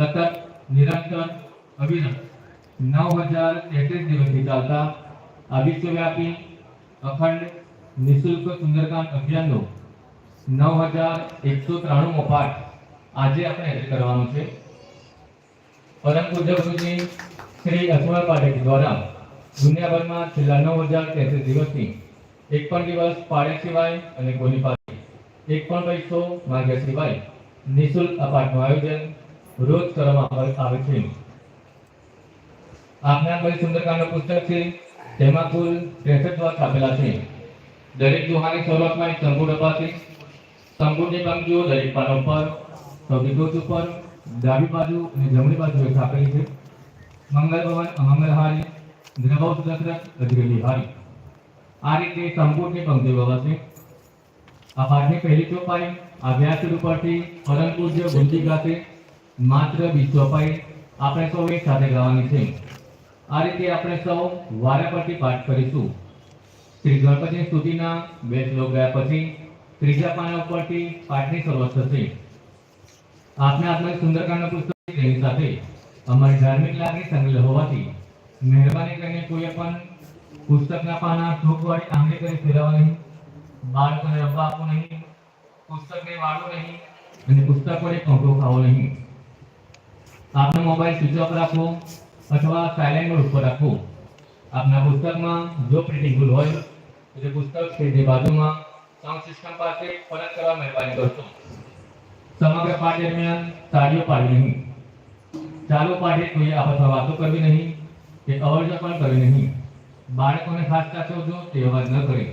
સતત નિરંતર અવિરત નવ હજાર તેત્રીસ દિવસથી ચાલતા આ વિશ્વવ્યાપી અખંડ નિઃશુલ્ક સુંદરકાંડ અભિયાનનો નવ હજાર એકસો ત્રાણુંમો પાઠ આજે આપણે કરવાનો છે. પરમ પૂજ્ય ગુરુજી શ્રી અસવાર પાઠક દ્વારા દુનિયાભરમાં છેલ્લા નવ હજાર તેત્રીસ દિવસથી એક પણ દિવસ પાડે સિવાય અને કોની પાસે એક પણ પૈસો માગ્યા સિવાય નિઃશુલ્ક આ પાઠનું આયોજન રોજ કરવામાં આવે છે. આપના કોઈ સુંદરકાંડનું પુસ્તક છે? તેમાં કુલ ત્રેસઠ વાત આપેલા છે. દરેક દુહાની શરૂઆતમાં એક તંબુ ડબ્બા છે. તંબુની પંક્તિઓ દરેક પાનો ઉપર, સૌથી ઉપર, ડાબી બાજુ અને જમણી બાજુ છાપેલી છે. મંગલ ભવન અમંગલહારી દ્રવવ સુદર્શક અજગલી હારી આ રીતે સંપૂર્ણની પંક્તિઓ છે. આ પાઠની પહેલી ચોપાઈ અભ્યાસ ઉપરથી પરમ પૂજ્ય ગાતે માત્ર બીજ ચોપાઈ આપણે સૌ એક સાથે ગાવાની છે. આ રીતે આપણે સૌ વારા પરથી પાઠ કરીશું. શ્રી ગણપતિ સ્તુતિના બે શ્લોક ગયા પછી ત્રીજા પાના ઉપરથી પાઠની શરૂઆત થશે. આપને આપના સુંદરકાંડનું પુસ્તક તેની સાથે અમારી ધાર્મિક લાગણી સંકલિત હોવાથી મહેરબાની કરીને કોઈ પણ પુસ્તકના પાના ચોકવાળી આંગળી કરી ફેરવવા નહીં, બાળકોને રબ્બા આપવું નહીં, પુસ્તકને વાળો નહીં અને પુસ્તક વડે પંખો ખાવો નહીં. આપનો મોબાઈલ સ્વિચ ઓફ રાખવો અથવા સાયલેન્ટ મોડ ઉપર રાખવો. આપના પુસ્તકમાં જો પ્રિન્ટિંગ ભૂલ હોય, તો તે પુસ્તક તે બાજુમાં સાઉન્ડ સિસ્ટમ પાસે પરત કરવા મહેરબાની કરશો સમગ્ર પાઠ દરમિયાન તાળીઓ પાડવી નહીં. ચાલુ પાઠે કોઈ આપસમાં વાતો કરવી નહીં, કે અવરજો પણ કરવી નહીં. બાળકોને ખાસ સાચવજો તે અવાજ ન કરે.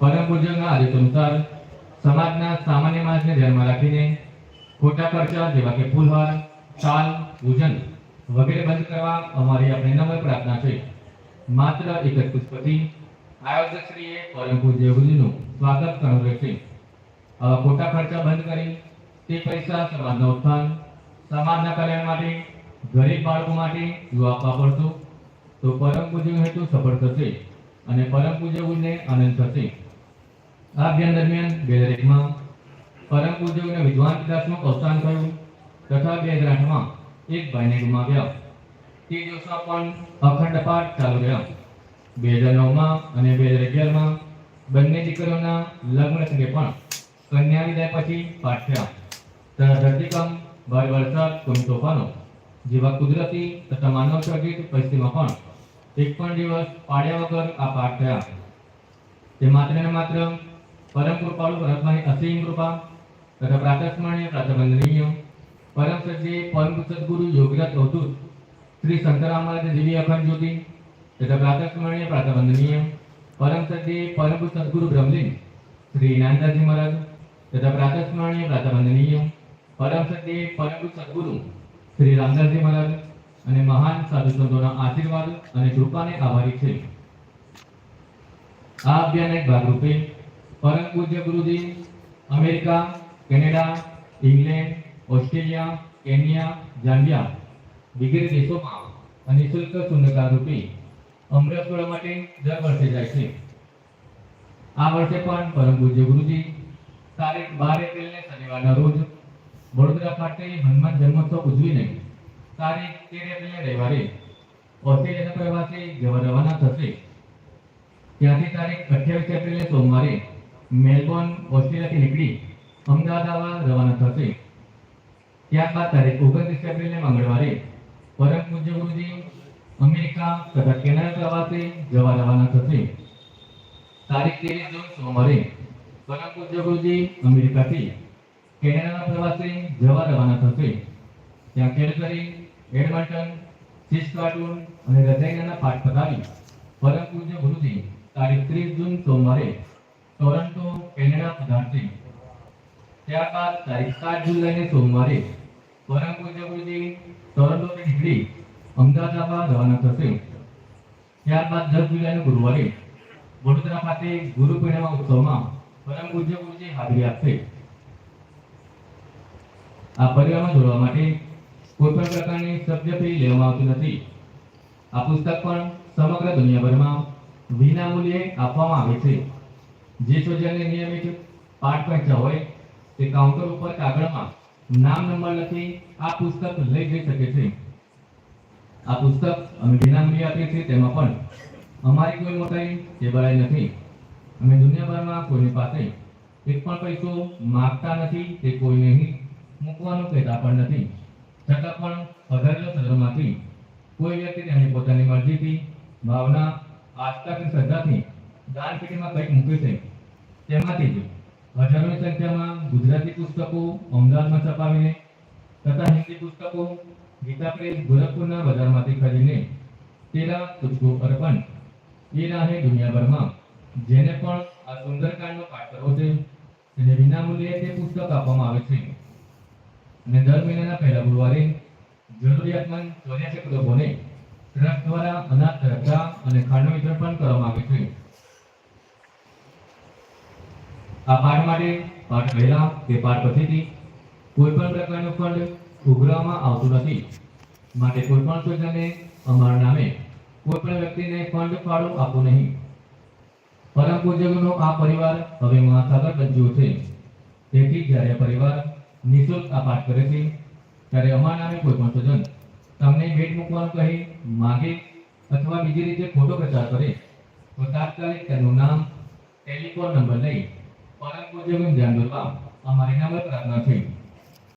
પરમ પૂજ્યના આદેશ અનુસાર સમાજના સામાન્ય માણસને ધ્યાનમાં રાખીને ખોટા ખર્ચા, જેવા કે ફૂલહાર શાલ પૂજન વગેરે બંધ કરવા અમારી આપણે નમ્ર પ્રાર્થના છે. માત્ર એક જ પુષ્પથી આયોજકશ્રીએ પરમ પૂજ્ય ગુરુજીનું સ્વાગત કરવું રહેશે ખોટા ખર્ચા બંધ કરી, તે પૈસા સમાજના ઉત્થાન, સમાજના કલ્યાણ માટે, ગરીબ બાળકો માટે જો આપવા પડતો તો પરમ પૂજ્ય હેતુ સફળ થશે અને પરમ પૂજ્ય ગુરુને આનંદ થશે. આ અભિયાન દરમિયાન બે એકમાં પરમ પૂજ્યને વિદ્વાન પિતાશ્રીનું અવસાન થયું તથા બે હજાર આઠમાં એક ભાઈને ગુમાવ્યા. તે દિવસમાં પણ અખંડ પાઠ ચાલુ રહ્યા. બે હજાર નવમાં અને બે હજાર અગિયારમાં બંને દીકરીઓના લગ્ન સંગે પણ કન્યા વિદાય પછી પાઠ થયા. તથા ધરતીકંપ, ભારે વરસાદ કોઈ તોફાનો જેવા કુદરતી તથા માનવ સર્જિત પરિસ્થિતિમાં પણ એક પણ દિવસ પાડ્યા વગર આ પાઠ થયા. તે માત્ર ને માત્ર પરમ કૃપાળુ પરમાત્માની અસીમ કૃપા તથા પ્રાતસ્મરણીય પ્રાતબંધનીય પરમ સજ્જે પરમ સદગુરુ યોગીરાજ અવધૂત શ્રી શંકરામ મહારાજ દિવ્ય અખંડ જ્યોતિ તથા પ્રાતસ્મરણીય પ્રાતબંધનીય પરમ સજ્જે પરમ સદગુરુ બ્રહ્મલીન શ્રી નાનદાસજી મહારાજ તથા પ્રાતસ્મરણીય પ્રાતબંધનીય પરમ સજ્જે પરમ સદગુરુ શ્રી રામદાસજી મહારાજ અને મહાન સાધુ સંતોના આશીર્વાદ અને કૃપાને આભારી છે આ અભિયાન એક ભાગરૂપે પરમ પૂજ્ય ગુરુજી America Canada, England, Australia, Kenya, Zambia વગેરે દેશોમાં નિઃશુલ્ક સુંદરતા રૂપે અમૃત મેળવવા માટે દર વર્ષે જાય છે. આ વર્ષે પણ પરમ પૂજ્ય ગુરુજી તારીખ બાર એપ્રિલને શનિવારના રોજ વડોદરા ખાતે હનુમાન જન્મોત્સવ ઉજવીને તારીખ તેર એપ્રિલને રવિવારે ઓસ્ટ્રેલિયાના પ્રવાસે જવા રવાના થશે. ત્યાંથી તારીખ અઠ્યાવીસ એપ્રિલે સોમવારે મેલબોર્ન, ઓસ્ટ્રેલિયાથી નીકળી અમદાવાદ રવાના થશે. ત્યારબાદ તારીખ ઓગણત્રીસ એપ્રિલને મંગળવારે પરમ પૂજ્ય ગુરુજી અમેરિકા તથા કેનેડા પ્રવાસે જવા રવાના થશે. તારીખ ત્રેવીસ જૂન સોમવારે પરમ પૂજ્ય ગુરુજી અમેરિકાથી કેનેડાના પ્રવાસે જવા રવાના થશે. ત્યાં કેડબરી એડમન્ટન સિસ્કાટુન અને રજાઈનાના પાઠ પતાવી પરમ પૂજ્ય ગુરુજી તારીખ ત્રીસ જૂન સોમવારે ટોરન્ટો, કેનેડા પધારશે. ત્યારબાદ તારીખ સાત જુલાઈને સોમવારે પૂજ્ય ગુરુજી ટોરન્ટોથી નીકળી અમદાવાદ રવાના થશે. ત્યારબાદ દસ જુલાઈના ગુરુવારે વડોદરા ખાતે ગુરુ પૂર્ણિમા ઉત્સવમાં પરમ પૂજ્ય ગુરુજી હાજરી આપશે. આ પરિવારમાં જોડવા માટે કોઈ પણ પ્રકારની સભ્ય ફી લેવામાં આવતી નથી. આ પુસ્તક પણ સમગ્ર દુનિયાભરમાં વિનામૂલ્યે આપવામાં આવે છે. જે સૂચનને નિયમિત પાઠ વાંચ્યા હોય તે કાઉન્ટર ઉપર કાગળમાં નામ નંબર લખી આ પુસ્તક લઈ જઈ શકે છે. આ પુસ્તક અમે વિનામૂલ્યે આપીએ છીએ, તેમાં પણ અમારી કોઈ મોટાઈ કે બળાઈ નથી. અમે દુનિયાભરમાં કોઈની પાસે એક પણ પૈસો માગતા નથી કે કોઈને મૂકવાનું કહેતા પણ નથી. છતાં પણ પધારેલો સદનમાંથી કોઈ વ્યક્તિ તેમની પોતાની મરજીથી, ભાવના આસ્થા કે શ્રદ્ધાથી દાન પેટીમાં કંઈક મૂકે છે. તેમાંથી જ હજારોની સંખ્યામાં ગુજરાતી પુસ્તકો અમદાવાદમાં છપાવીને તથા હિન્દી પુસ્તકો ગીતા પ્રેસ ગોરખપુરના બજારમાંથી ખરીદીને તેના તુજકો અર્પણ. એ રાહે દુનિયાભરમાં જેને પણ આ સુંદરકાંડનો પાઠ કરવો છે, તેને વિનામૂલ્યે તે પુસ્તક આપવામાં આવે છે. અને દર મહિનાના પહેલા ગુરુવારે જરૂરિયાતમંદ ચોર્યાસી લોકોને ટ્રસ્ટ દ્વારા અનાજ રજા અને ખાંડનું વિતરણ પણ કરવામાં આવે છે. આ પાઠ માટે પાઠ પહેલા કે પાઠ પછીથી કોઈ પણ પ્રકારનું ફંડ ઉઘરાવવામાં આવતું નથી. માટે કોઈ પણ સૂચનને અમારા નામે કોઈ પણ વ્યક્તિને ફંડ ફાળો આપો નહીં. પરમ પૂજ્યનો આ પરિવાર હવે મહાસાગર બન્યો છે. તેથી જ્યારે પરિવાર નિઃશુલ્ક આ પાઠ કરે છે, ત્યારે અમારા નામે કોઈ પણ સૂચન તમને ભેટ મૂકવાનું કહી માગે અથવા બીજી રીતે ખોટો પ્રચાર કરે, તો તાત્કાલિક તેનું નામ ટેલિફોન નંબર લઈ પરમ પૂજ્યનું ધ્યાન દોરવા અમારી નમ્ર પ્રાર્થના છે